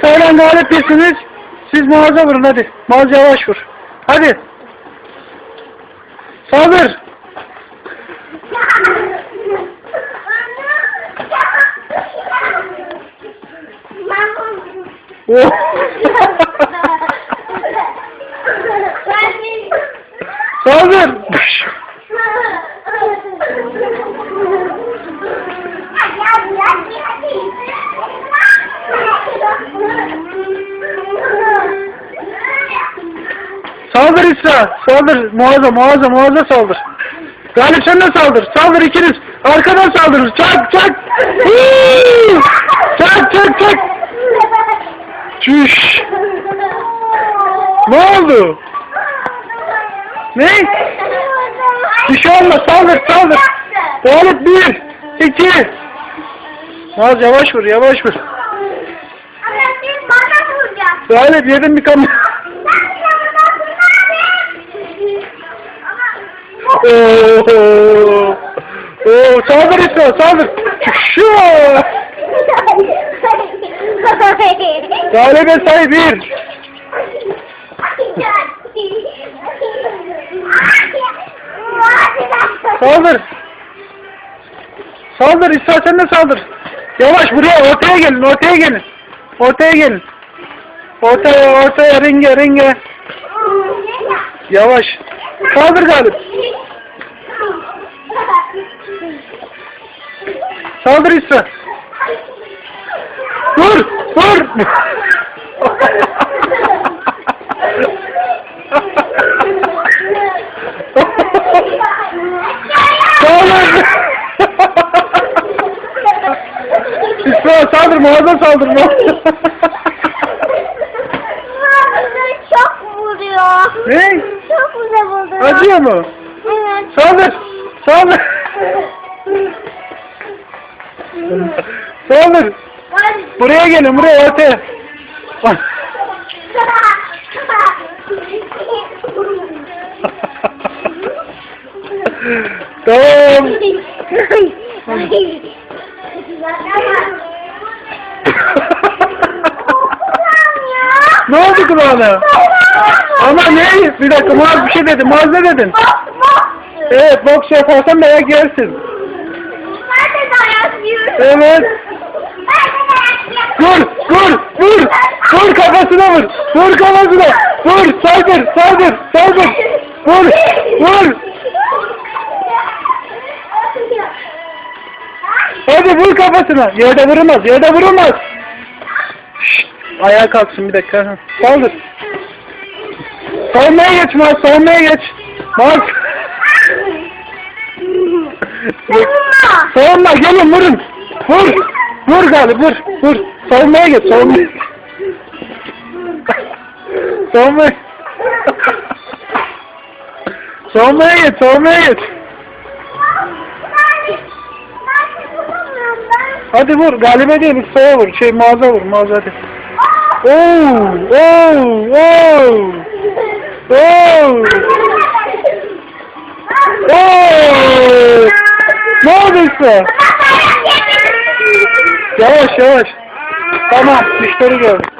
Saylan galip değilsiniz. Siz mağaza vurun hadi. Mağaza yavaş vur. Hadi. Saldır. Oh. Saldır. İsra. Saldır. Muazza, muazza, muazza saldır. Galip sen de saldır. Saldır ikiniz. Arkadan saldırır. Çak, çak. Hii! çak, çak, çak. Çüş. Ne oldu? Ne? Bir şey olmaz. Saldır, saldır. Galip bir, iki. Muaz yavaş vur, yavaş vur. Galip yedin bir kamyon. Oo. Oo, saldır İsra, saldır. Şu. Galibe say bir. Saldır. Saldır sen de saldır. Yavaş buraya ortaya gelin ortaya gelin. Ortaya gelin. Ortaya ortaya ringe ringe. Yavaş. Saldır Galip. Saldır İsra. Dur dur. Saldır. İsra saldır muazza saldır. Çok vuruyor. ne? Çok vuruyor. Acıyor mu? Evet. Saldır. Saldır. Saldır. Buraya gelin buraya ortaya. Tamam. ne oldu kulağına? Ama ne? Bir dakika Muaz bir şey dedi. Muaz ne dedin? Evet boks yaparsan dayak yersin. Evet. Vur, vur, vur. Vur kafasına vur. Vur kafasına. Vur, saldır, saldır, saldır. Vur, vur. Hadi vur kafasına. Yerde vurulmaz, yerde vurulmaz. Şşt, ayağa kalksın bir dakika. Saldır. Savunmaya geç Maz, savunmaya geç. Maz. Savunma, gelin vurun. Vur. Vur Galip, vur, vur. Savunmaya geç, savunmaya. savunmaya. savunmaya geç, savunmaya geç. Hadi vur, galibe değil, Mustafa'ya vur. Şey, mağaza vur, mağaza hadi. Oo, oo, oo. Oo. Oo. Ne oldu işte? Yavaş yavaş. Tamam, müşteri gördüm.